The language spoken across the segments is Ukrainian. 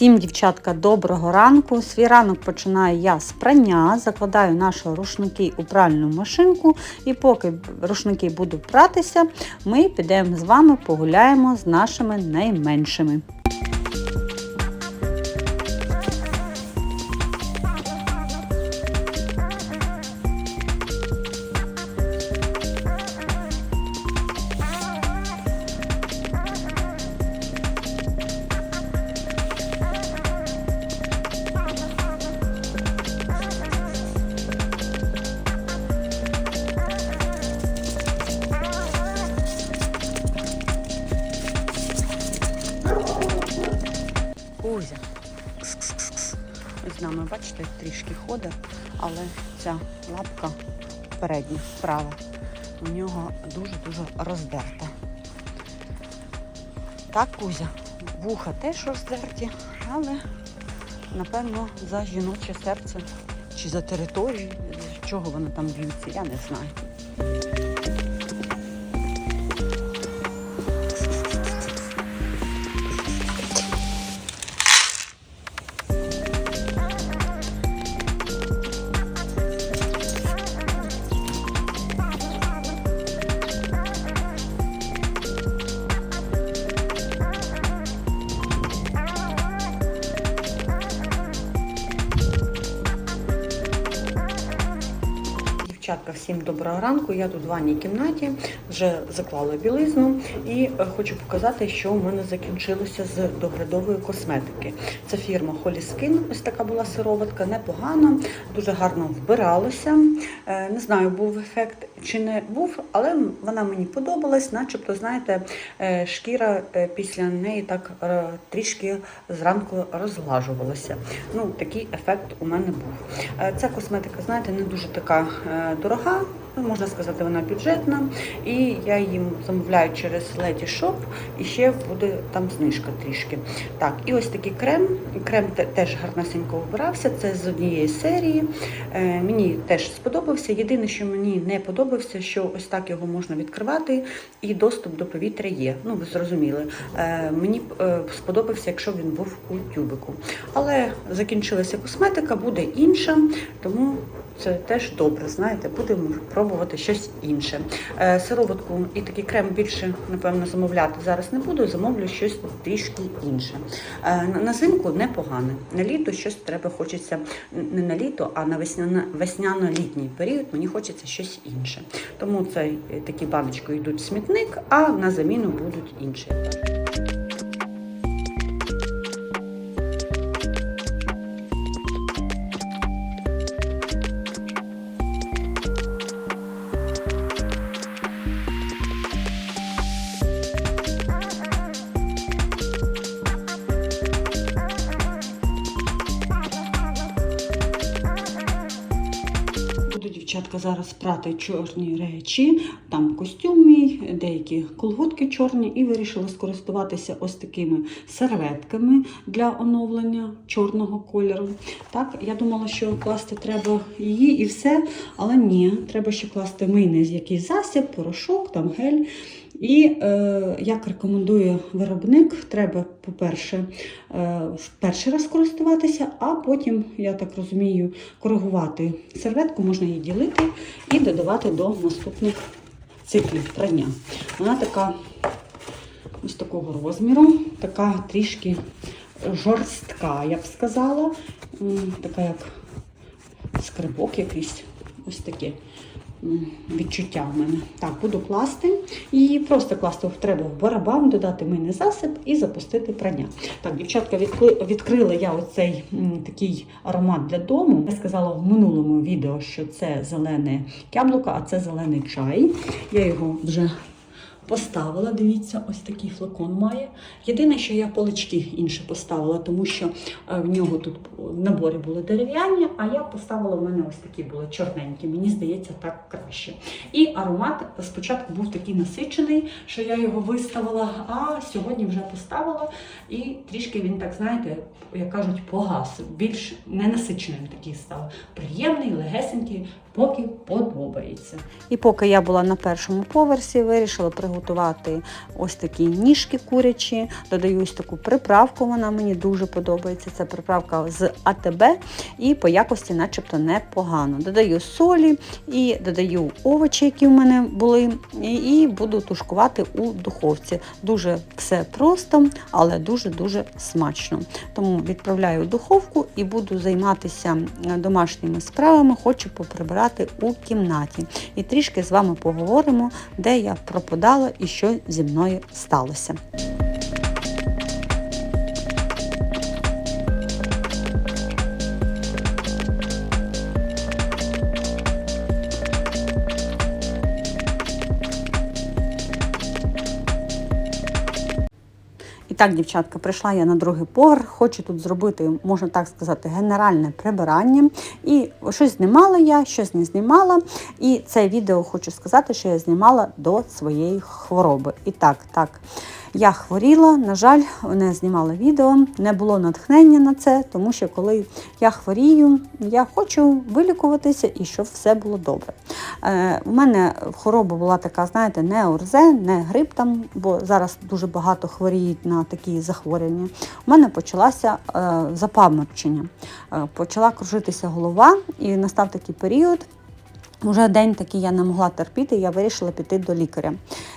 Всім, дівчатка, доброго ранку. Свій ранок починаю я з прання, закладаю наші рушники у пральну машинку, і поки рушники будуть пратися, ми підемо з вами погуляємо з нашими найменшими. Але ця лапка передня, права, у нього дуже-дуже роздерта. Так, Кузя, вуха теж роздерті, але, напевно, за жіноче серце чи за територію, з чого вони там б'ються, я не знаю. Дівчатка, всім доброго ранку. Я тут в ванній кімнаті вже заклала білизну і е, хочу показати, що в мене закінчилося з доглядової косметики. Це фірма Holy Skin, ось така була сироватка, непогана, дуже гарно вбиралося. Е, Не знаю, був ефект чи не був, але вона мені подобалась, начебто, знаєте, е, шкіра е, після неї так е, трішки зранку розглажувалася. Ну, такий ефект у мене був. Ця косметика, знаєте, не дуже така дорога. Ну, можна сказати, вона бюджетна, і я їм замовляю через Lady Shop, і ще буде там знижка трішки. Так, і ось такий крем. Крем теж гарнесенько вбирався. Це з однієї серії. Е, мені теж сподобався. Єдине, що мені не подобався, що ось так його можна відкривати, і доступ до повітря є. Ну, ви зрозуміли. Е, мені е, сподобався, якщо він був у тюбику. Але закінчилася косметика, буде інша, тому це теж добре, знаєте, будемо пробувати щось інше. Е, Сироватку і такий крем більше, напевно, замовляти зараз не буду, замовлю щось трішки інше. Е, На зимку непогане. На літо щось треба хочеться не на літо, а на весняно- весняно-літній період мені хочеться щось інше. Тому цей е, такі баночки йдуть в смітник, а на заміну будуть інші. Дівчатка зараз прати чорні речі, там костюм деякі колготки чорні, і вирішила скористуватися ось такими серветками для оновлення чорного кольору. Так, я думала, що класти треба її і все, але ні, треба ще класти мийний якийсь засіб, порошок, там гель. І е, як рекомендує виробник, треба, по-перше, е, в перший раз користуватися, а потім, я так розумію, коригувати серветку, можна її ділити і додавати до наступних циклів прання. Вона така ось такого розміру, така трішки жорстка, я б сказала. Така як скрибок якийсь. Ось таке відчуття в мене. Так, буду класти. І просто класти треба в барабан, додати мийний засіб і запустити прання. Так, дівчатка, відкрила я оцей такий аромат для дому. Я сказала в минулому відео, що це зелене яблуко, а це зелений чай. Я його вже поставила. Дивіться, ось такий флакон має. Єдине, що я полички інше поставила, тому що е, в нього тут в наборі були дерев'яні, а я поставила в мене ось такі були чорненькі. Мені здається, так краще. І аромат спочатку був такий насичений, що я його виставила, а сьогодні вже поставила. І трішки він так, знаєте, як кажуть, погас. Більш ненасиченим такий став. Приємний, легесенький, поки подобається. І поки я була на першому поверсі, вирішила приготувати приготувати ось такі ніжки курячі, додаю ось таку приправку, вона мені дуже подобається. Це приправка з АТБ і по якості начебто непогано. Додаю солі і додаю овочі, які в мене були, і- буду тушкувати у духовці. Дуже все просто, але дуже-дуже смачно. Тому відправляю в духовку і буду займатися е, домашніми справами. Хочу поприбирати у кімнаті. І трішки з вами поговоримо, де я пропадала і що зі мною сталося. Так, дівчатка, прийшла я на другий поверх. Хочу тут зробити, можна так сказати, генеральне прибирання. І щось знімала я, щось не знімала. І це відео хочу сказати, що я знімала до своєї хвороби. І так, так. Я хворіла, на жаль, не знімала відео, не було натхнення на це, тому що коли я хворію, я хочу вилікуватися і щоб все було добре. Е, у мене хвороба була така, знаєте, не ОРЗ, не грип там, бо зараз дуже багато хворіють на такі захворювання. У мене почалося е, запаморочення. Е, почала кружитися голова, і настав такий період. Уже день такий я не могла терпіти, я вирішила піти до лікаря.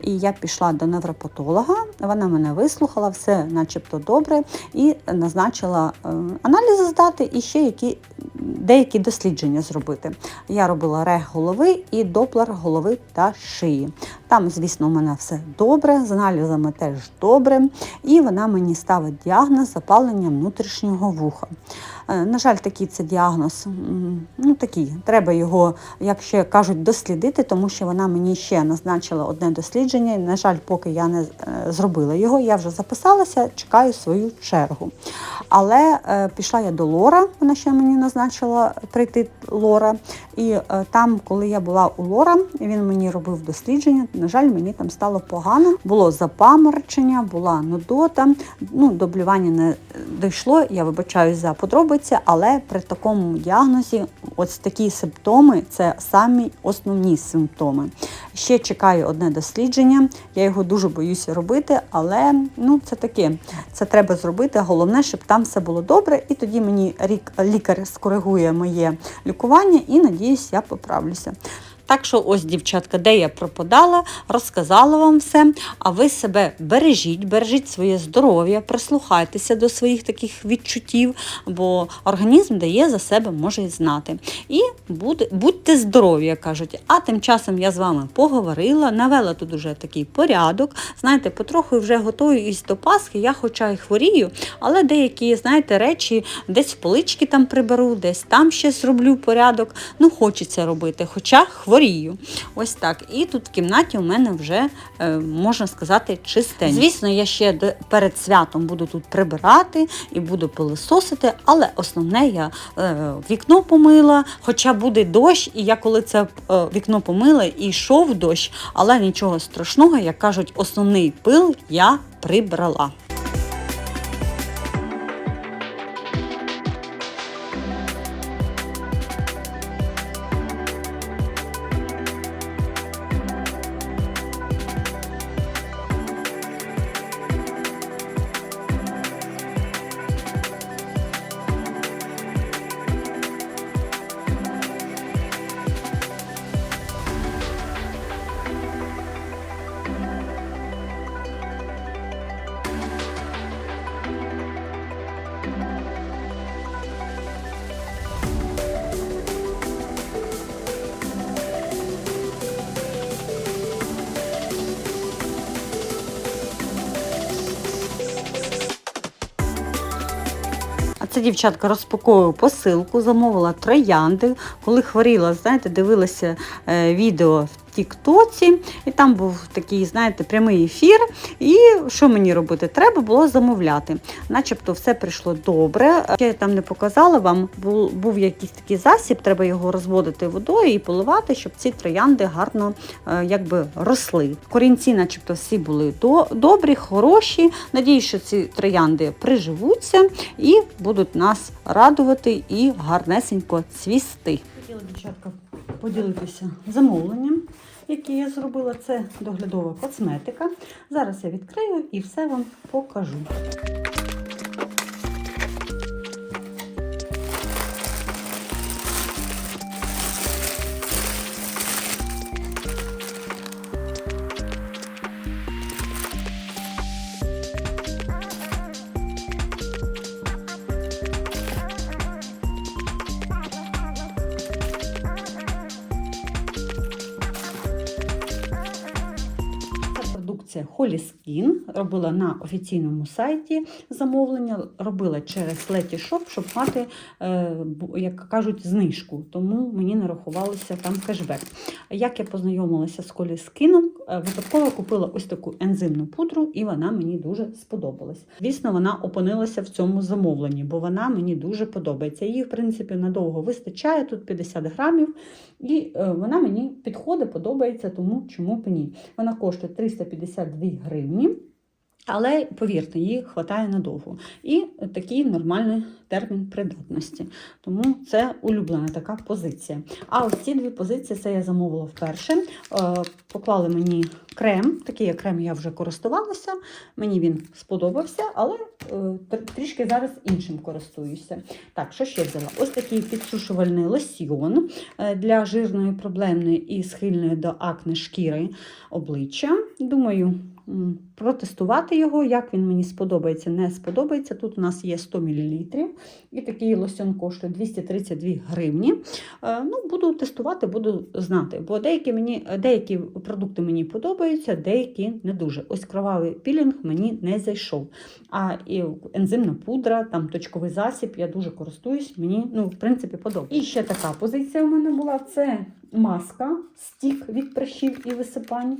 І я пішла до невропатолога, вона мене вислухала, все начебто добре, і назначила е, аналізи здати і ще які, деякі дослідження зробити. Я робила рег голови і доплер голови та шиї. Там, звісно, у мене все добре, з аналізами теж добре. І вона мені ставить діагноз запалення внутрішнього вуха. Е, На жаль, такий це діагноз. Ну такий, треба його, як ще кажуть, дослідити, тому що вона мені ще назначила одне дослідження. На жаль, поки я не е, зробила його, я вже записалася, чекаю свою чергу. Але е, пішла я до Лора, вона ще мені назначила прийти Лора. І е, там, коли я була у Лора, він мені робив дослідження. На жаль, мені там стало погано. Було запаморочення, була нудота. Ну, до не дійшло. Я вибачаюсь за подробиці, але при такому діагнозі, ось такі симптоми це самі основні симптоми. Ще чекаю одне дослідження. Я його дуже боюся робити, але ну це таке. Це треба зробити. Головне, щоб там все було добре, і тоді мені рік лікар скоригує моє лікування, і надіюсь, я поправлюся. Так що ось, дівчатка, де я пропадала, розказала вам все. А ви себе бережіть, бережіть своє здоров'я, прислухайтеся до своїх таких відчуттів, бо організм дає за себе може й знати. І будьте здорові, як кажуть. А тим часом я з вами поговорила, навела тут уже такий порядок. Знаєте, потроху вже готуюсь до Пасхи. Я хоча й хворію, але деякі, знаєте, речі десь в полички там приберу, десь там ще зроблю порядок. Ну, хочеться робити, хоча хворію. Ось так. І тут в кімнаті у мене вже, е, можна сказати, чистенько. Звісно, я ще перед святом буду тут прибирати і буду пилисосити, але основне я е, вікно помила, хоча буде дощ, і я коли це е, вікно помила і йшов дощ, але нічого страшного, як кажуть, основний пил я прибрала. Це дівчатка розпаковую посилку, замовила троянди. Коли хворіла, знаєте, дивилася е, відео Тіктоці, і там був такий, знаєте, прямий ефір. І що мені робити? Треба було замовляти. Начебто все прийшло добре. Я там не показала вам, був, був якийсь такий засіб, треба його розводити водою і поливати, щоб ці троянди гарно е, якби росли. Корінці, начебто, всі були до, добрі, хороші. Надіюсь, що ці троянди приживуться і будуть нас радувати і гарнесенько цвісти. Хотіла дівчатка поділитися замовленням. яке я зробила. Це доглядова косметика. Зараз я відкрию і все вам покажу. Це Skin. Робила на офіційному сайті замовлення, робила через Letysshop, щоб мати, е, як кажуть, знижку. Тому мені нарахувалося там кешбек. Як я познайомилася з Skin, е, випадково купила ось таку ензимну пудру, і вона мені дуже сподобалась. Звісно, вона опинилася в цьому замовленні, бо вона мені дуже подобається. Її, в принципі, надовго вистачає, тут 50 грамів, і е, вона мені підходить, подобається, тому чому б ні. Вона коштує 352 гривні. Але повірте, її вистачає надовго. І такий нормальний термін придатності. Тому це улюблена така позиція. А ось ці дві позиції це я замовила вперше. Е, Поклали мені крем. Такий я крем я вже користувалася. Мені він сподобався, але е, трішки зараз іншим користуюся. Так, що ще взяла? Ось такий підсушувальний лосьйон е, для жирної, проблемної і схильної до акне шкіри обличчя. Думаю, протестувати його, як він мені сподобається, не сподобається. Тут у нас є 100 мл, і такий лосьон коштує 232 гривні. Е, Ну, буду тестувати, буду знати, бо деякі, мені, деякі продукти мені подобаються, деякі не дуже. Ось кровавий пілінг мені не зайшов. А і ензимна пудра, там точковий засіб, я дуже користуюсь, мені ну, в принципі подобається. І ще така позиція у мене була: це маска, стік від прищів і висипань.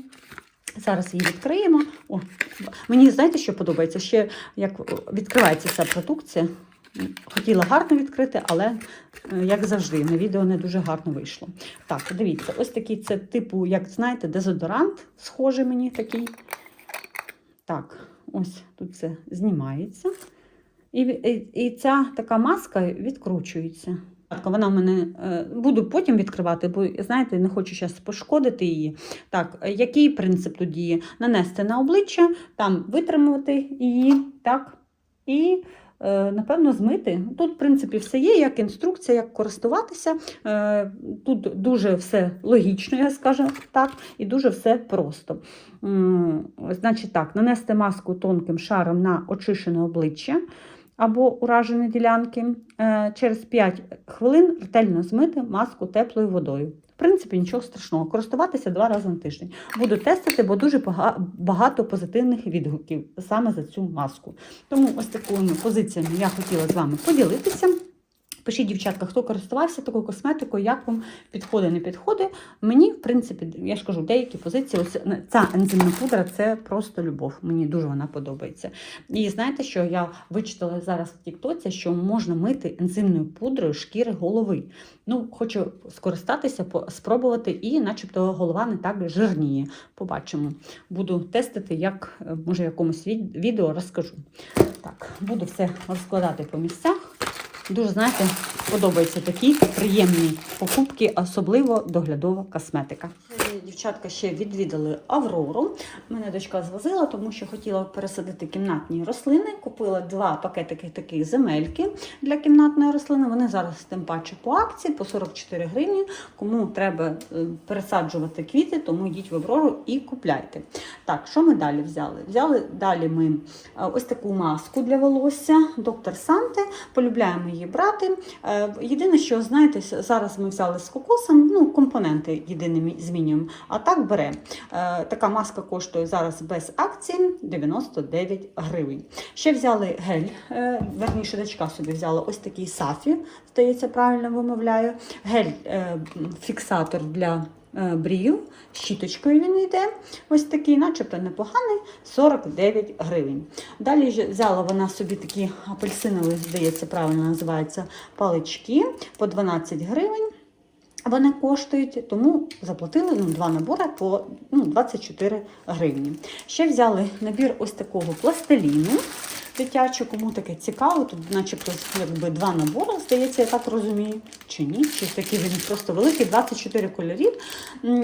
Зараз її відкриємо. О, мені знаєте, що подобається? Ще як відкривається ця продукція. Хотіла гарно відкрити, але, е, як завжди, на відео не дуже гарно вийшло. Так, дивіться, ось такий це типу, як знаєте, дезодорант, схожий мені такий. Так, ось тут це знімається. І, і, і ця така маска відкручується. Вона в мене е, буду потім відкривати, бо знаєте, не хочу зараз пошкодити її. Так, який принцип тут діє? Нанести на обличчя, там витримувати її, так, і, напевно, змити. Тут, в принципі, все є, як інструкція, як користуватися. Е, Тут дуже все логічно, я скажу так, і дуже все просто. Значить так, нанести маску тонким шаром на очищене обличчя або уражені ділянки. Е, Через 5 хвилин ретельно змити маску теплою водою. В принципі, нічого страшного. Користуватися два рази на тиждень. Буду тестити, бо дуже бага- багато позитивних відгуків саме за цю маску. Тому ось такими позиціями я хотіла з вами поділитися. Пишіть, дівчатка, хто користувався такою косметикою, як вам підходить, не підходить. Мені, в принципі, я ж кажу, деякі позиції, ось ця ензимна пудра це просто любов. Мені дуже вона подобається. І знаєте, що я вичитала зараз в Тіктоці, що можна мити ензимною пудрою шкіри голови. Ну, хочу скористатися, спробувати, і начебто голова не так жирніє. Побачимо. Буду тестити, як е, може якомусь відео розкажу. Так, буду все розкладати по місцях. Дуже, знаєте, подобаються такі приємні покупки, особливо доглядова косметика. Дівчатка ще відвідали Аврору. Мене дочка звозила, тому що хотіла пересадити кімнатні рослини. Купила два пакетики такі земельки для кімнатної рослини. Вони зараз тим паче по акції по 44 гривні. Кому треба е, пересаджувати квіти, тому йдіть в Аврору і купляйте. Так, що ми далі взяли? Взяли далі ми е, ось таку маску для волосся, доктор Санте. Полюбляємо її брати. Е, Єдине, що знаєте, зараз ми взяли з кокосом, ну, компоненти єдине змінюємо. А так бере. Е, Така маска коштує зараз без акції 99 гривень. Ще взяли гель, е, верніше дочка собі взяла ось такий сафі, здається, правильно вимовляю. Гель е, для брів. Щіточкою він йде. Ось такий, начебто непоганий, 49 гривень. Далі взяла вона собі такі апельсинові, здається, правильно називаються палички по 12 гривень. Вони коштують, тому заплатили ну, два набори по ну, 24 гривні. Ще взяли набір ось такого пластиліну. дитячу, кому таке цікаво. Тут, начебто, якби два набори, здається, я так розумію. Чи ні? Чи такий він просто великий, 24 кольорів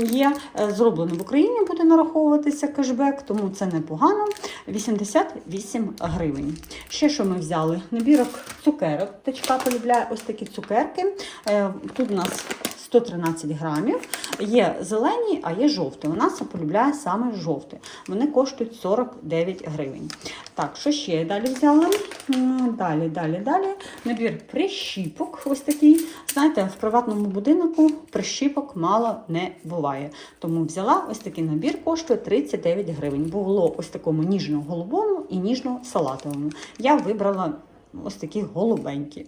є. Е, Зроблено в Україні, буде нараховуватися кешбек, тому це непогано. 88 гривень. Ще що ми взяли? Набірок цукерок. Тачка полюбляє ось такі цукерки. Е, Тут у нас 113 грамів. Є зелені, а є жовті. У нас полюбляє саме жовті. Вони коштують 49 гривень. Так, що ще я далі взяла? Далі, далі, далі. Набір прищіпок. Ось такий. Знаєте, в приватному будинку прищіпок мало не буває. Тому взяла ось такий набір, коштує 39 гривень. Було ось такому ніжно-голубому і ніжно-салатовому. Я вибрала ось такі голубенькі.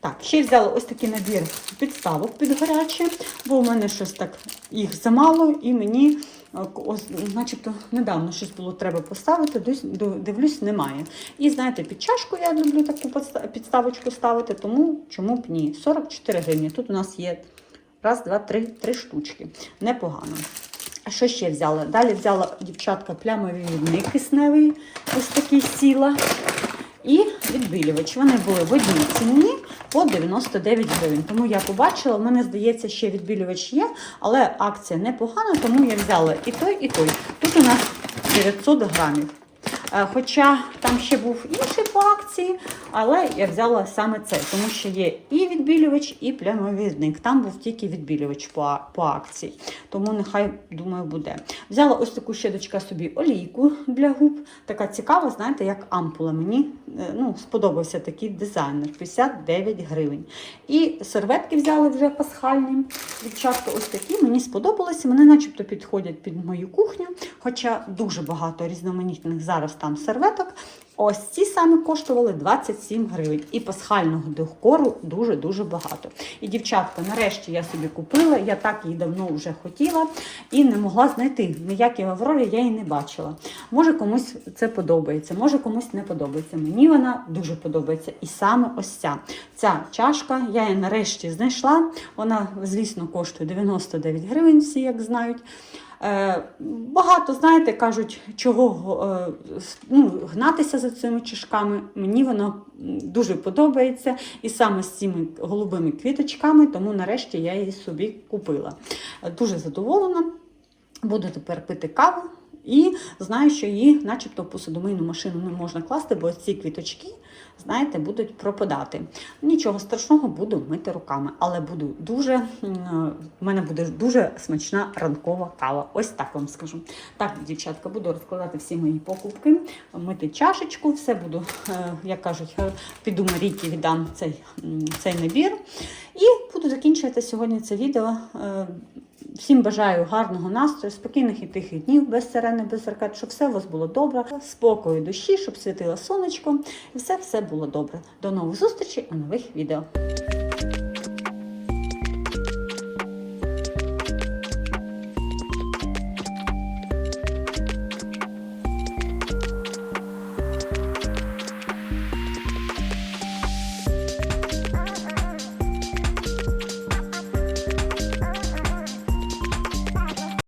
Так, ще взяла ось такий набір підставок під гаряче, бо у мене щось так їх замало, і мені е, ось, начебто недавно щось було треба поставити, дивлюсь, немає. І знаєте, під чашку я люблю таку підставочку ставити, тому чому б ні? 44 гривні. Тут у нас є раз, два, три, три штучки. Непогано. А що ще взяла? Далі взяла дівчатка плямовий відник кисневий, ось такий сіла. І відбілювач. Вони були в одній ціні по 99 гривень. Тому я побачила, в мене здається, ще відбілювач є, але акція непогана, тому я взяла і той, і той. Тут у нас 900 грамів. Е, Хоча там ще був інший по акції, але я взяла саме цей, тому що є і відбілювач, і плямовідник. Там був тільки відбілювач по, по акції. Тому нехай, думаю, буде. Взяла ось таку ще дочка собі олійку для губ. Така цікава, знаєте, як ампула. Мені е, ну, сподобався такий дизайнер 59 гривень. І серветки взяли вже пасхальні. Дівчатка ось такі. Мені сподобалися. Вони начебто підходять під мою кухню, хоча дуже багато різноманітних зараз там серветок. Ось ці саме коштували 27 гривень. І пасхального декору дуже-дуже багато. І дівчатка, нарешті я собі купила, я так її давно вже хотіла і не могла знайти. Ніякі в Аврорі я її не бачила. Може комусь це подобається, може комусь не подобається. Мені вона дуже подобається. І саме ось ця. Ця чашка, я її нарешті знайшла. Вона, звісно, коштує 99 гривень, всі як знають. Е, Багато, знаєте, кажуть, чого е, ну, гнатися за цими чашками. Мені воно дуже подобається. І саме з цими голубими квіточками, тому нарешті я її собі купила. Е, Дуже задоволена. Буду тепер пити каву. І знаю, що її, начебто, в посудомийну машину не можна класти, бо ці квіточки, знаєте, будуть пропадати. Нічого страшного, буду мити руками, але буду дуже, в мене буде дуже смачна ранкова кава. Ось так вам скажу. Так, дівчатка, буду розкладати всі мої покупки, мити чашечку, все буду, е, як кажуть, е, піду Марійки, віддам цей, цей набір. І буду закінчувати сьогодні це відео. Всім бажаю гарного настрою, спокійних і тихих днів, без сирени, без ракет, щоб все у вас було добре, спокою душі, щоб світило сонечко, і все все було добре. До нових зустрічей у нових відео.